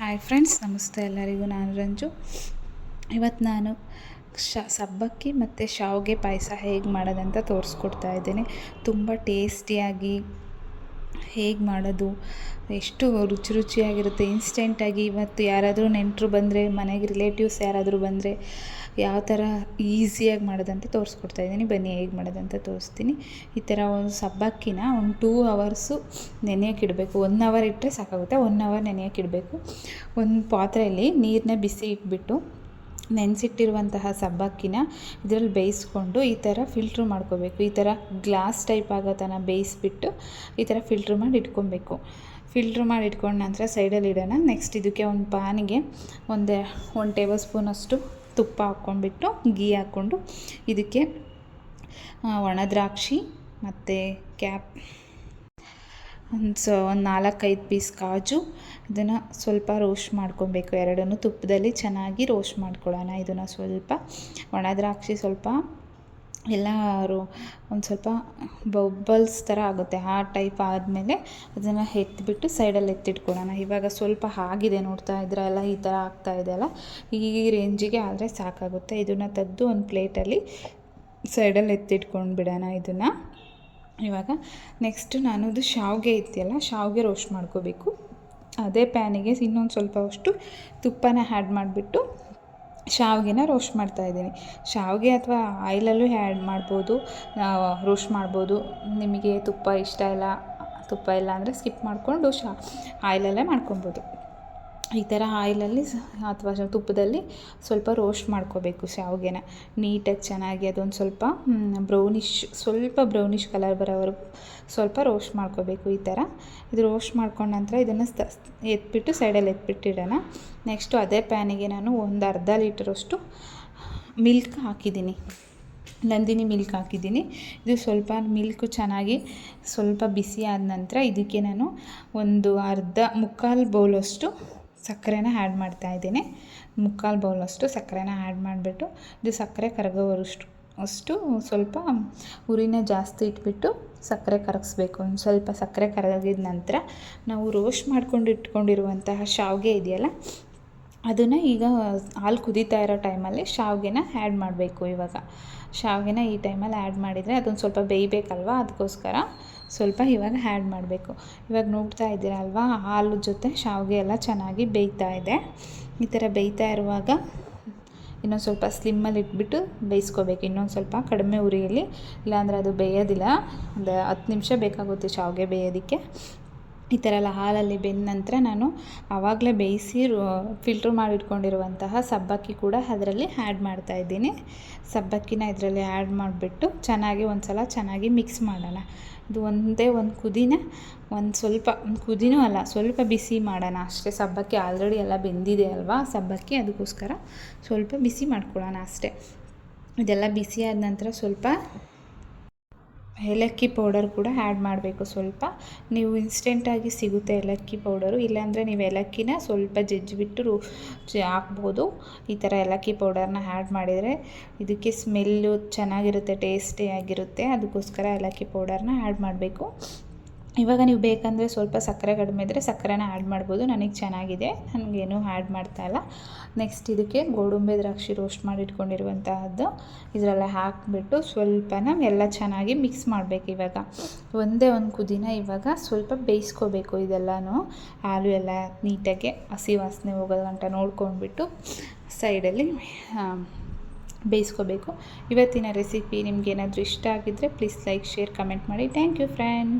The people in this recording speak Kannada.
ಹಾಯ್ ಫ್ರೆಂಡ್ಸ್ ನಮಸ್ತೆ ಎಲ್ಲರಿಗೂ. ನಾನು ರಂಜು. ಇವತ್ತು ನಾನು ಶ, ಸಬ್ಬಕ್ಕಿ ಮತ್ತು ಶಾವಿಗೆ ಪಾಯಸ ಹೇಗೆ ಮಾಡೋದಂತ ತೋರಿಸ್ಕೊಡ್ತಾ ಇದ್ದೀನಿ. ತುಂಬ ಟೇಸ್ಟಿಯಾಗಿ ಹೇಗೆ ಮಾಡೋದು? ಎಷ್ಟು ರುಚಿ ರುಚಿಯಾಗಿರುತ್ತೆ. ಇನ್ಸ್ಟೆಂಟಾಗಿ ಇವತ್ತು ಯಾರಾದರೂ ನೆಂಟರು ಬಂದರೆ, ಮನೆಗೆ ರಿಲೇಟಿವ್ಸ್ ಯಾರಾದರೂ ಬಂದರೆ ಯಾವ ಥರ ಈಸಿಯಾಗಿ ಮಾಡೋದಂತ ತೋರಿಸ್ಕೊಡ್ತಾ ಇದ್ದೀನಿ. ಬನ್ನಿ ಹೇಗೆ ಮಾಡೋದಂತ ತೋರಿಸ್ತೀನಿ. ಈ ಥರ ಒಂದು ಸಬ್ಬಕ್ಕಿನ ಒಂದು ಟೂ ಅವರ್ಸು ನೆನೆಯೋಕೆ ಇಡಬೇಕು. ಒನ್ ಅವರ್ ಇಟ್ಟರೆ ಸಾಕಾಗುತ್ತೆ. ಒನ್ ಅವರ್ ನೆನೆಯೋಕೆ ಇಡಬೇಕು. ಒಂದು ಪಾತ್ರೆಯಲ್ಲಿ ನೀರನ್ನ ಬಿಸಿ ಇಟ್ಬಿಟ್ಟು ನೆನೆಸಿಟ್ಟಿರುವಂತಹ ಸಬ್ಬಕ್ಕಿನ ಇದರಲ್ಲಿ ಬೇಯಿಸ್ಕೊಂಡು ಈ ಥರ ಫಿಲ್ಟ್ರ್ ಮಾಡ್ಕೋಬೇಕು. ಈ ಥರ ಗ್ಲಾಸ್ ಟೈಪ್ ಆಗೋ ಬೇಯಿಸ್ಬಿಟ್ಟು ಈ ಥರ ಫಿಲ್ಟ್ರ್ ಮಾಡಿ ಇಟ್ಕೊಬೇಕು. ಫಿಲ್ಟ್ರ್ ಮಾಡಿ ಇಟ್ಕೊಂಡ ನಂತರ ಸೈಡಲ್ಲಿ ಇಡೋಣ. ನೆಕ್ಸ್ಟ್ ಇದಕ್ಕೆ ಒಂದು ಪಾನಿಗೆ ಒಂದು ಒಂದು ಟೇಬಲ್ ಸ್ಪೂನಷ್ಟು ತುಪ್ಪ ಹಾಕ್ಕೊಂಡ್ಬಿಟ್ಟು ಗೀ ಹಾಕ್ಕೊಂಡು ಇದಕ್ಕೆ ಒಣ ದ್ರಾಕ್ಷಿ ಮತ್ತು ಕ್ಯಾಪ್ ಒಂದು ಸೊ ಒಂದು ನಾಲ್ಕೈದು ಪೀಸ್ ಕಾಜು, ಇದನ್ನು ಸ್ವಲ್ಪ ರೋಸ್ಟ್ ಮಾಡ್ಕೊಬೇಕು. ಎರಡನ್ನು ತುಪ್ಪದಲ್ಲಿ ಚೆನ್ನಾಗಿ ರೋಸ್ಟ್ ಮಾಡ್ಕೊಳ್ಳೋಣ. ಇದನ್ನು ಸ್ವಲ್ಪ ಒಣ ದ್ರಾಕ್ಷಿ ಸ್ವಲ್ಪ ಎಲ್ಲರೂ ಒಂದು ಸ್ವಲ್ಪ ಬಬ್ಬಲ್ಸ್ ಥರ ಆಗುತ್ತೆ. ಆ ಟೈಪ್ ಆದಮೇಲೆ ಅದನ್ನು ಎತ್ತಿಬಿಟ್ಟು ಸೈಡಲ್ಲಿ ಎತ್ತಿಟ್ಕೊಳ್ಳೋಣ. ಇವಾಗ ಸ್ವಲ್ಪ ಆಗಿದೆ ನೋಡ್ತಾ ಎಲ್ಲ ಈ ಥರ ಆಗ್ತಾ ಇದೆ ಅಲ್ಲ? ಈ ರೇಂಜಿಗೆ ಆದರೆ ಸಾಕಾಗುತ್ತೆ. ಇದನ್ನು ತೆಗೆದು ಒಂದು ಪ್ಲೇಟಲ್ಲಿ ಸೈಡಲ್ಲಿ ಎತ್ತಿಟ್ಕೊಂಡು ಬಿಡೋಣ ಇದನ್ನು. ಇವಾಗ ನೆಕ್ಸ್ಟ್ ನಾನು ಅದು ಶಾವಿಗೆ ಇದೆಯಲ್ಲ ಶಾವಿಗೆ ರೋಸ್ಟ್ ಮಾಡ್ಕೋಬೇಕು. ಅದೇ ಪ್ಯಾನಿಗೆ ಇನ್ನೊಂದು ಸ್ವಲ್ಪ ಅಷ್ಟು ತುಪ್ಪನ ಹ್ಯಾಡ್ ಮಾಡಿಬಿಟ್ಟು ಶಾವಿಗೆನ ರೋಸ್ಟ್ ಮಾಡ್ತಾಯಿದ್ದೀನಿ ಶಾವಿಗೆ ಅಥವಾ ಆಯಿಲಲ್ಲೂ ಹ್ಯಾಡ್ ಮಾಡ್ಬೋದು ರೋಸ್ಟ್ ಮಾಡ್ಬೋದು. ನಿಮಗೆ ತುಪ್ಪ ಇಷ್ಟ ಇಲ್ಲ, ತುಪ್ಪ ಇಲ್ಲ ಅಂದರೆ ಸ್ಕಿಪ್ ಮಾಡಿಕೊಂಡು ಶಾ, ಆಯಿಲಲ್ಲೇ ಮಾಡ್ಕೊಬೋದು. ಈ ಥರ ಆಯಿಲಲ್ಲಿ ಅಥವಾ ತುಪ್ಪದಲ್ಲಿ ಸ್ವಲ್ಪ ರೋಸ್ಟ್ ಮಾಡ್ಕೋಬೇಕು ಶಾವಿಗೆನ. ನೀಟಾಗಿ ಚೆನ್ನಾಗಿ ಅದೊಂದು ಸ್ವಲ್ಪ ಬ್ರೌನಿಷ್ ಸ್ವಲ್ಪ ಬ್ರೌನಿಷ್ ಕಲರ್ ಬರೋವರೆಗೂ ಸ್ವಲ್ಪ ರೋಸ್ಟ್ ಮಾಡ್ಕೋಬೇಕು ಈ ಥರ. ಇದು ರೋಸ್ಟ್ ಮಾಡ್ಕೊಂಡ ನಂತರ ಇದನ್ನು ಎತ್ಬಿಟ್ಟು ಸೈಡಲ್ಲಿ ಎತ್ಬಿಟ್ಟಿಡೋಣ. ನೆಕ್ಸ್ಟು ಅದೇ ಪ್ಯಾನಿಗೆ ನಾನು ಒಂದು ಅರ್ಧ ಲೀಟ್ರಷ್ಟು ಮಿಲ್ಕ್ ಹಾಕಿದ್ದೀನಿ. ನಂದಿನಿ ಮಿಲ್ಕ್ ಹಾಕಿದ್ದೀನಿ. ಇದು ಸ್ವಲ್ಪ ಮಿಲ್ಕು ಚೆನ್ನಾಗಿ ಸ್ವಲ್ಪ ಬಿಸಿ ಆದ ನಂತರ ಇದಕ್ಕೆ ನಾನು ಒಂದು ಅರ್ಧ ಮುಕ್ಕಾಲು ಬೌಲಷ್ಟು ಸಕ್ಕರೆನ ಆ್ಯಡ್ ಮಾಡ್ತಾಯಿದ್ದೀನಿ ಮುಕ್ಕಾಲು ಬೌಲಷ್ಟು ಸಕ್ಕರೆನ ಆ್ಯಡ್ ಮಾಡಿಬಿಟ್ಟು, ಇದು ಸಕ್ಕರೆ ಕರಗೋವರಷ್ಟು, ಅಷ್ಟು ಸ್ವಲ್ಪ ಉರಿನ ಜಾಸ್ತಿ ಇಟ್ಬಿಟ್ಟು ಸಕ್ಕರೆ ಕರಗಿಸ್ಬೇಕು. ಒಂದು ಸ್ವಲ್ಪ ಸಕ್ಕರೆ ಕರಗಿದ ನಂತರ ನಾವು ರೋಸ್ಟ್ ಮಾಡ್ಕೊಂಡು ಇಟ್ಕೊಂಡಿರುವಂತಹ ಶಾವಿಗೆ ಇದೆಯಲ್ಲ, ಅದನ್ನು ಈಗ ಹಾಲು ಕುದೀತಾ ಇರೋ ಟೈಮಲ್ಲಿ ಶಾವಿಗೆನ ಆ್ಯಡ್ ಮಾಡಬೇಕು ಇವಾಗ. ಶಾವಿಗೆನ ಈ ಟೈಮಲ್ಲಿ ಆ್ಯಡ್ ಮಾಡಿದರೆ ಅದೊಂದು ಸ್ವಲ್ಪ ಬೇಯಬೇಕಲ್ವ? ಅದಕ್ಕೋಸ್ಕರ ಸ್ವಲ್ಪ ಇವಾಗ ಆ್ಯಡ್ ಮಾಡಬೇಕು. ಇವಾಗ ನೋಡ್ತಾ ಇದ್ದೀರಲ್ವ, ಹಾಲು ಜೊತೆ ಶಾವಿಗೆ ಎಲ್ಲ ಚೆನ್ನಾಗಿ ಬೇಯ್ತಾ ಇದೆ. ಈ ಥರ ಬೇಯ್ತಾ ಇರುವಾಗ ಇನ್ನೊಂದು ಸ್ವಲ್ಪ ಸ್ಲಿಮ್ಮಲ್ಲಿ ಇಟ್ಬಿಟ್ಟು ಬೇಯಿಸ್ಕೋಬೇಕು. ಇನ್ನೊಂದು ಸ್ವಲ್ಪ ಕಡಿಮೆ ಉರಿಯಲ್ಲಿ, ಇಲ್ಲಾಂದರೆ ಅದು ಬೇಯೋದಿಲ್ಲ. ಒಂದು ಹತ್ತು ನಿಮಿಷ ಬೇಕಾಗುತ್ತೆ ಶಾವಿಗೆ ಬೇಯೋದಕ್ಕೆ. ಈ ಥರ ಎಲ್ಲ ಹಾಲಲ್ಲಿ ಬೆಂದ ನಂತರ ನಾನು ಆವಾಗಲೇ ಬೇಯಿಸಿ ಫಿಲ್ಟ್ರ್ ಮಾಡಿಟ್ಕೊಂಡಿರುವಂತಹ ಸಬ್ಬಕ್ಕಿ ಕೂಡ ಅದರಲ್ಲಿ ಆ್ಯಡ್ ಮಾಡ್ತಾಯಿದ್ದೀನಿ ಸಬ್ಬಕ್ಕಿನ ಇದರಲ್ಲಿ ಆ್ಯಡ್ ಮಾಡಿಬಿಟ್ಟು ಚೆನ್ನಾಗಿ ಒಂದು ಸಲ ಚೆನ್ನಾಗಿ ಮಿಕ್ಸ್ ಮಾಡೋಣ. ಇದು ಒಂದೇ ಒಂದು ಕುದಿನ, ಒಂದು ಸ್ವಲ್ಪ ಕುದಿನೂ ಅಲ್ಲ, ಸ್ವಲ್ಪ ಬಿಸಿ ಮಾಡೋಣ. ಅಷ್ಟೇ ಸಬ್ಬಕ್ಕಿ ಆಲ್ರೆಡಿ ಎಲ್ಲ ಬೆಂದಿದೆ ಅಲ್ವಾ? ಸಬ್ಬಕ್ಕಿ ಅದಕ್ಕೋಸ್ಕರ ಸ್ವಲ್ಪ ಬಿಸಿ ಮಾಡ್ಕೊಳ್ಳೋಣ ಅಷ್ಟೇ. ಇದೆಲ್ಲ ಬಿಸಿ ಆದ ನಂತರ ಸ್ವಲ್ಪ ಏಲಕ್ಕಿ ಪೌಡರ್ ಕೂಡ ಆ್ಯಡ್ ಮಾಡಬೇಕು ಸ್ವಲ್ಪ. ನೀವು ಇನ್ಸ್ಟೆಂಟಾಗಿ ಸಿಗುತ್ತೆ ಏಲಕ್ಕಿ ಪೌಡರು. ಇಲ್ಲಾಂದರೆ ನೀವು ಏಲಕ್ಕಿನ ಸ್ವಲ್ಪ ಜಜ್ಜಿಬಿಟ್ಟು ರು ಹಾಕ್ಬೋದು. ಈ ಥರ ಏಲಕ್ಕಿ ಪೌಡರ್ನ ಆ್ಯಡ್ ಮಾಡಿದರೆ ಇದಕ್ಕೆ ಸ್ಮೆಲ್ಲು ಚೆನ್ನಾಗಿರುತ್ತೆ ಟೇಸ್ಟಿಯಾಗಿರುತ್ತೆ ಅದಕ್ಕೋಸ್ಕರ ಏಲಕ್ಕಿ ಪೌಡರ್ನ ಆ್ಯಡ್ ಮಾಡಬೇಕು. ಇವಾಗ ನೀವು ಬೇಕಂದರೆ ಸ್ವಲ್ಪ ಸಕ್ಕರೆ ಕಡಿಮೆ ಇದ್ದರೆ ಸಕ್ಕರೆನ ಆ್ಯಡ್ ಮಾಡ್ಬೋದು. ನನಗೆ ಚೆನ್ನಾಗಿದೆ. ನನಗೇನು ಆ್ಯಡ್ ಮಾಡ್ತಾಯಿಲ್ಲ ನೆಕ್ಸ್ಟ್ ಇದಕ್ಕೆ ಗೋಡಂಬಿ ದ್ರಾಕ್ಷಿ ರೋಸ್ಟ್ ಮಾಡಿ ಇಟ್ಕೊಂಡಿರುವಂತಹದ್ದು. ಇದರಲ್ಲ ಹಾಕಿಬಿಟ್ಟು ಸ್ವಲ್ಪನ ಎಲ್ಲ ಚೆನ್ನಾಗಿ ಮಿಕ್ಸ್ ಮಾಡಬೇಕು ಇವಾಗ. ಒಂದೇ ಒಂದು ಕುದಿನ ಇವಾಗ ಸ್ವಲ್ಪ ಬೇಯಿಸ್ಕೋಬೇಕು ಇದೆಲ್ಲನೂ. ಹಾಲು ಎಲ್ಲ ನೀಟಾಗಿ ಹಸಿ ವಾಸನೆ ಹೋಗೋದು ಗಂಟ ನೋಡ್ಕೊಂಡ್ಬಿಟ್ಟು ಸೈಡಲ್ಲಿ ಬೇಯಿಸ್ಕೋಬೇಕು. ಇವತ್ತಿನ ರೆಸಿಪಿ ನಿಮ್ಗೆ ಏನಾದರೂ ಇಷ್ಟ ಆಗಿದ್ದರೆ ಪ್ಲೀಸ್ ಲೈಕ್ ಶೇರ್ ಕಮೆಂಟ್ ಮಾಡಿ. Thank you friend